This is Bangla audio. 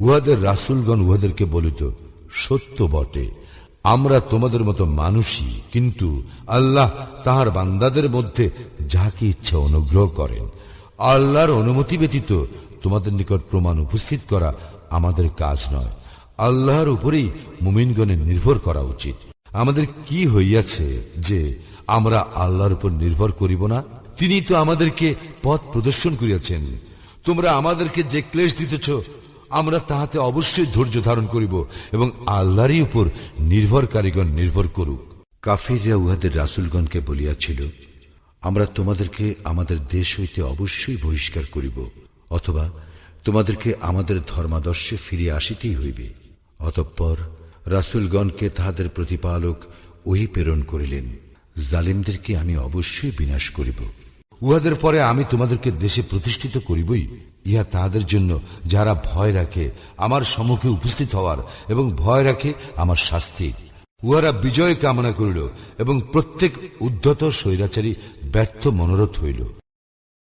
উহাদের রাসুলগণ উহাদেরকে বলিত, সত্য বটে। আমরা তোমাদের মতো মানুষই, কিন্তু আল্লাহ তাহার বান্দাদের মধ্যে যাকে ইচ্ছা অনুগ্রহ করেন। আল্লাহর অনুমতি ব্যতীত তোমাদের নিকট প্রমাণ উপস্থিত করা আমাদের কাজ নয়। আল্লাহর উপরেই মুমিনগণের নির্ভর করা উচিত। আমাদের কি হইয়াছে যে আমরা আল্লাহর উপর নির্ভর করিব না? তিনি তো আমাদেরকে পথ প্রদর্শন করিয়াছেন। তোমরা আমাদেরকে যে ক্লেশ দিতেছ আমরা তাহাতে অবশ্যই ধৈর্য ধারণ করিব এবং আল্লাহরই উপর নির্ভর নির্ভরকারীগণ নির্ভর করুক। কাফিররা উহাদের রাসুলগণকে বলিয়াছিল, আমরা তোমাদেরকে আমাদের দেশ হইতে অবশ্যই বহিষ্কার করিব, অথবা তোমাদেরকে আমাদের ধর্মাদর্শে ফিরিয়ে আসিতেই হইবে। অতঃপর রাসুলগণকে তাহাদের প্রতিপালক ওই প্রেরণ করিলেন, জালিমদেরকে আমি অবশ্যই বিনাশ করিব। উহাদের পরে আমি তোমাদেরকে দেশে প্রতিষ্ঠিত করিবই ইহা তাহাদের জন্য যারা ভয় রাখে, আমার সম্মুখে উপস্থিত হওয়ার এবং ভয় রাখে আমার শাস্তির উহারা বিজয় কামনা করিল এবং প্রত্যেক উদ্ধত স্বৈরাচারী ব্যর্থ মনোরথ হইল।